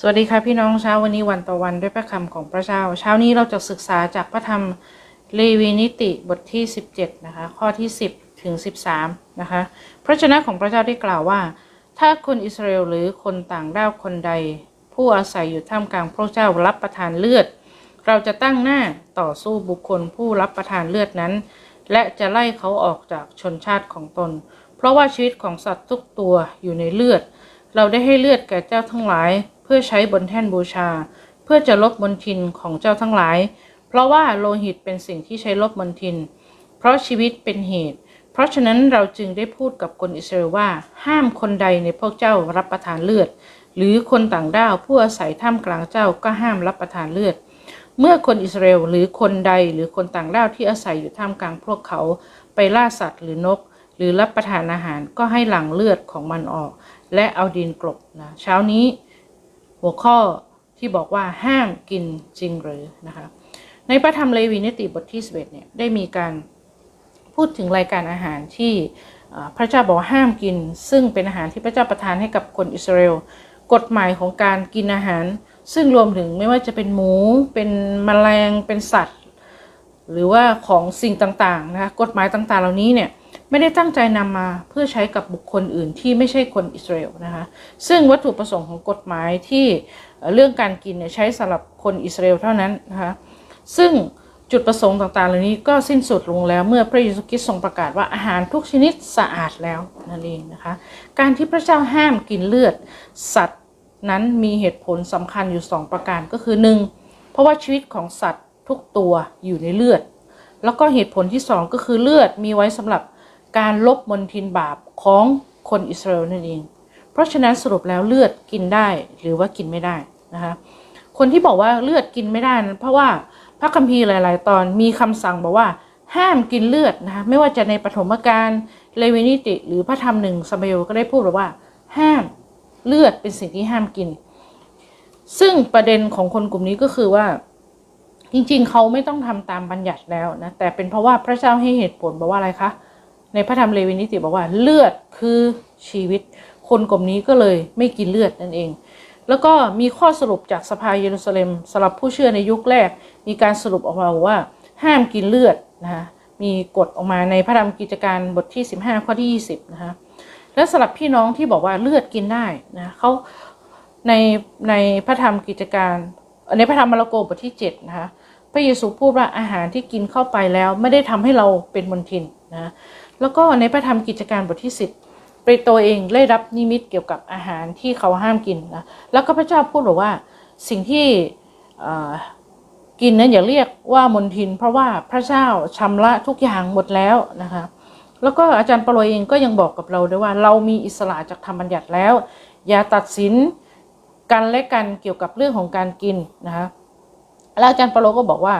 สวัสดีค่ะพี่น้องเช้าวันนี้วันต่อวันด้วยพระคำของพระเจ้า เช้านี้เราจะศึกษาจากพระธรรมเลวีนิติบทที่ 17 นะคะ ข้อที่ 10 ถึง 13 นะคะ พระชนะของพระเจ้าได้กล่าวว่า ถ้าคนอิสราเอลหรือคนต่างด้าวคนใด ผู้อาศัยอยู่ท่ามกลางพระเจ้ารับประทานเลือด เราจะตั้งหน้าต่อสู้บุคคลผู้รับประทานเลือดนั้น และจะไล่เขาออกจากชนชาติของตน เพราะว่าชีวิตของสัตว์ทุกตัวอยู่ในเลือด เราได้ให้เลือดแก่เจ้าทั้งหลาย พื่อใช้บนแท่นบูชา เพื่อจะลบบนทินของเจ้าทั้งหลาย เพราะว่าโลหิตเป็นสิ่งที่ใช้ลบบนทิน เพราะชีวิตเป็นเหตุ เพราะฉะนั้นเราจึงได้พูดกับคนอิสราเอลว่า ห้ามคนใดในพวกเจ้ารับประทานเลือด หรือคนต่างด้าวผู้อาศัยท่ามกลางเจ้าก็ห้ามรับประทานเลือด เมื่อคนอิสราเอลหรือคนใดหรือคนต่างด้าวที่อาศัยอยู่ท่ามกลางพวกเขาไปล่าสัตว์หรือนก หรือรับประทานอาหารก็ให้หลั่งเลือดของมันออก และเอาดินกลบนะเช้านี้ หัวข้อที่บอกว่าห้ามกินจริงหรือนะคะ ในพระธรรมเลวีนิติบทที่ 11เนี่ยได้มีการพูดถึงรายการอาหารที่พระเจ้าบอกห้ามกิน ซึ่งเป็นอาหารที่พระเจ้าประทานให้กับคนอิสราเอลกฎหมายของการกินอาหาร ซึ่งรวมถึงไม่ว่าจะเป็นหมู เป็นแมลงเป็นสัตว์ หรือว่าของสิ่งต่างๆนะคะกฎหมายต่างๆ เหล่านี้เนี่ย ไม่ได้ตั้งใจนำมาเพื่อใช้กับบุคคลอื่นที่ไม่ใช่คนอิสราเอลนะคะ ซึ่งวัตถุประสงค์ของกฎหมายที่เรื่องการกินเนี่ยใช้สำหรับคนอิสราเอลเท่านั้นนะคะซึ่งจุดประสงค์ต่างๆ เหล่านี้ก็สิ้นสุดลงแล้วเมื่อพระเยซูคริสต์ทรงประกาศว่าอาหารทุกชนิดสะอาดแล้วนั่นเองนะคะ การที่พระเจ้าห้ามกินเลือด สัตว์นั้นมีเหตุผลสำคัญอยู่สองประการก็คือหนึ่งเพราะว่าชีวิตของสัตว์ทุกตัวอยู่ในเลือด แล้วก็เหตุผลที่สองก็คือเลือดมีไว้สำหรับ การลบมนทินบาปของคนอิสราเอลนั่นเอง เพราะฉะนั้นสรุปแล้วเลือดกินได้หรือว่ากินไม่ได้นะคะคนที่บอกว่าเลือดกินไม่ได้นั้นเพราะว่าพระคัมภีร์หลาย ๆ ตอนมีคำสั่งบอกว่าห้ามกินเลือดนะคะไม่ว่าจะในปฐมกาลเลวินิติ หรือพระธรรมหนึ่งสมัยลก็ได้พูดบอกว่า ห้ามเลือดเป็นสิ่งที่ห้ามกิน ซึ่งประเด็นของคนกลุ่มนี้ก็คือว่า จริง ๆ เขาไม่ต้องทำตามบัญญัติแล้วนะแต่เป็นเพราะว่าพระเจ้าให้เหตุผลบอกว่าอะไรคะ ในพระธรรมเลวีนิติบอกว่าเลือดคือชีวิต คนกลุ่มนี้ก็เลยไม่กินเลือดนั่นเอง แล้วก็มีข้อสรุปจากสภาเยรูซาเล็มสำหรับผู้เชื่อในยุคแรก มีการสรุปออกมาว่าห้ามกินเลือดนะคะมีกฎออกมาในพระธรรมกิจการบทที่ 15 ข้อที่ 20 นะคะและสำหรับพี่น้องที่บอกว่าเลือดกินได้นะเขาในในพระธรรมกิจการในพระธรรมมาระโกบทที่7นะคะพระเยซูพูดว่าอาหารที่กินเข้าไปแล้วไม่ได้ทำให้เราเป็นมนทินนะ แล้วก็ในพระธรรมกิจการบทที่ 10เปโตรเองได้รับนิมิตเกี่ยวกับอาหารที่เขาห้ามกินนะแล้วก็พระเจ้าพูดบอกว่าสิ่งที่กินนั้นอย่าเรียกว่ามนทิน เพราะว่าพระเจ้าชำระทุกอย่างหมดแล้วนะคะแล้วก็อาจารย์ปโรยเองก็ยังบอกกับเราด้วยว่า เรามีอิสระจากธรรมบัญญัติแล้ว อย่าตัดสินกันและกันเกี่ยวกับเรื่องของการกินนะคะแล้วอาจารย์ปโรก็บอกว่า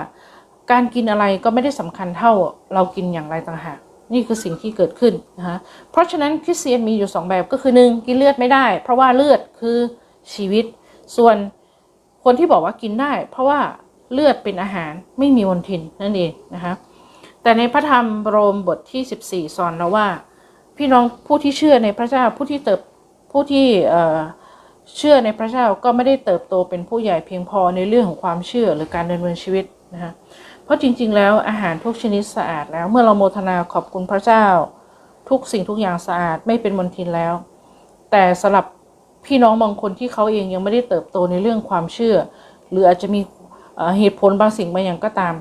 การกินอะไรก็ไม่ได้สำคัญเท่าเรากินอย่างไรต่างหาก นี่คือสิ่งที่เกิดขึ้นนะคะเพราะฉะนั้นคริสเตียนมีอยู่สองแบบก็คือหนึ่งกินเลือดไม่ได้ เพราะว่าเลือดคือชีวิต ส่วนคนที่บอกว่ากินได้ เพราะว่าเลือดเป็นอาหารไม่มีมลทินนั่นเองนะคะแต่ในพระธรรมโรมบทที่ 14 สอนเราว่า พี่น้องผู้ที่เชื่อในพระเจ้าผู้ที่เติบผู้ที่เชื่อในพระเจ้าก็ไม่ได้เติบโตเป็นผู้ใหญ่เพียงพอในเรื่องของความเชื่อหรือการดำเนินชีวิตนะคะ เพราะจริง ๆ แล้วอาหารทุกชนิดสะอาดแล้ว เมื่อเราโมทนาขอบคุณพระเจ้า ทุกสิ่งทุกอย่างสะอาดไม่เป็นมลทินแล้ว แต่สำหรับพี่น้องบางคนที่เขาเองยังไม่ได้เติบโตในเรื่องความเชื่อ หรืออาจจะมีเหตุผลบางสิ่งบางอย่างก็ตาม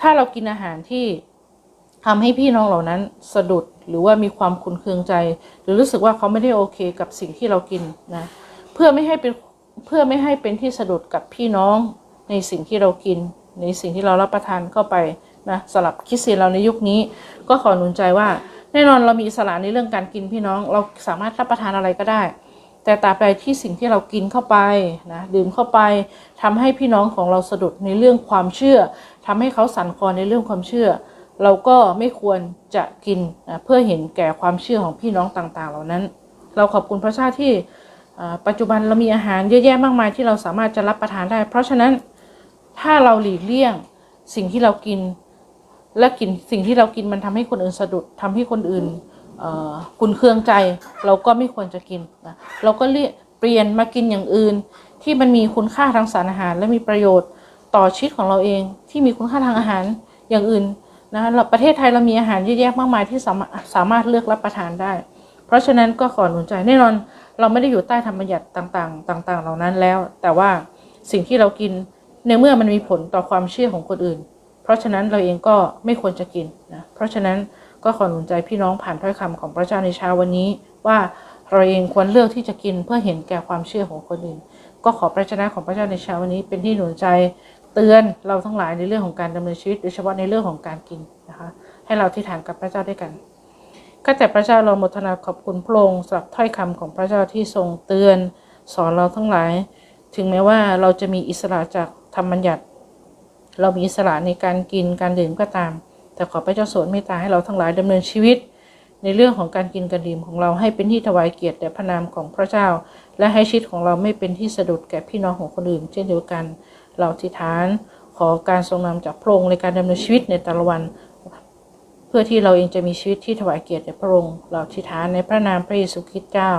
ถ้าเรากินอาหารที่ทำให้พี่น้องเหล่านั้นสะดุดหรือว่ามีความขุนเคืองใจ หรือรู้สึกว่าเขาไม่ได้โอเคกับสิ่งที่เรากินนะเพื่อไม่ให้เป็นเพื่อไม่ให้เป็นที่สะดุดกับพี่น้องในสิ่งที่เรากิน ในสิ่งที่เรารับประทานเข้าไปนะสำหรับคริสเตียนเราในยุคนี้ ก็ขอหนุนใจว่า แน่นอนเรามีอิสระในเรื่องการกินพี่น้อง เราสามารถรับประทานอะไรก็ได้ แต่ตราบใดที่สิ่งที่เรากินเข้าไปนะดื่มเข้าไปทำให้พี่น้องของเราสะดุดในเรื่องความเชื่อทำให้เขาสั่นคลอนในเรื่องความเชื่อ เราก็ไม่ควรจะกินนะเพื่อเห็นแก่ความเชื่อของพี่น้องต่างๆ เหล่านั้น เราขอบคุณพระเจ้าที่ปัจจุบันเรามีอาหารเยอะแยะมากมายที่เราสามารถจะรับประทานได้ เพราะฉะนั้น ถ้าเราหลีกเลี่ยงสิ่งที่เรากิน และกินสิ่งที่เรากินมันทำให้คนอื่นสะดุดทำให้คนอื่นคุณเครื่องใจ เราก็ไม่ควรจะกินนะเราก็เลี่ยเปลี่ยนมากินอย่างอื่น ที่มันมีคุณค่าทางสารอาหาร และมีประโยชน์ต่อชีวิตของเราเอง ที่มีคุณค่าทางอาหารอย่างอื่นนะคะเราประเทศไทยเรามีอาหารเยอะแยะมากมายที่สามารถสามารถเลือกรับประทานได้ เพราะฉะนั้นก็ขอหนุนใจแน่นอนเราไม่ได้อยู่ใต้ธรรมบัญญัติต่างๆ ต่าง ๆ เหล่านั้นแล้ว แต่ว่าสิ่งที่เรากิน ในเมื่อมันมีผลต่อความเชื่อของคนอื่น เพราะฉะนั้นเราเองก็ไม่ควรจะกินนะเพราะฉะนั้นก็ขอหนุนใจพี่น้องผ่านถ้อยคำของพระเจ้าในเช้าวันนี้ ว่าเราเองควรเลือกที่จะกินเพื่อเห็นแก่ความเชื่อของคนอื่น ก็ขอพระเจ้าของพระเจ้าในเช้าวันนี้ เป็นที่หนุนใจเตือนเราทั้งหลายในเรื่องของการดำเนินชีวิตโดยเฉพาะในเรื่องของการกินนะคะให้เราที่ฐานกับพระเจ้าด้วยกันข้าแต่พระเจ้าเราโมทนาขอบคุณพระองค์สำหรับถ้อยคำของพระเจ้าที่ทรงเตือน สอนเราทั้งหลาย ถึงแม้ว่าเราจะมีอิสระจาก ธรรมบัญญัติ เรามีอิสระในการกินการดื่มก็ตาม แต่ขอพระเจ้าโสดเมตตาให้เราทั้งหลายดำเนินชีวิต ในเรื่องของการกินการดื่มของเราให้เป็นที่ถวายเกียรติแด่พระนามของพระเจ้า และให้ชีวิตของเราไม่เป็นที่สะดุดแก่พี่น้องของคนอื่น เช่นเดียวกัน เราทิฐาน ขอการทรงนำจากพระองค์ในการดำเนินชีวิตในแต่ละวันเพื่อที่เราเองจะมีชีวิตที่ถวายเกียรติแด่พระองค์เราทิฐานในพระนามพระเยซูคริสต์เจ้า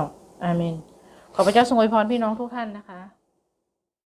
อาเมน ขอพระเจ้าทรงอวยพรพี่น้องทุกท่านนะคะ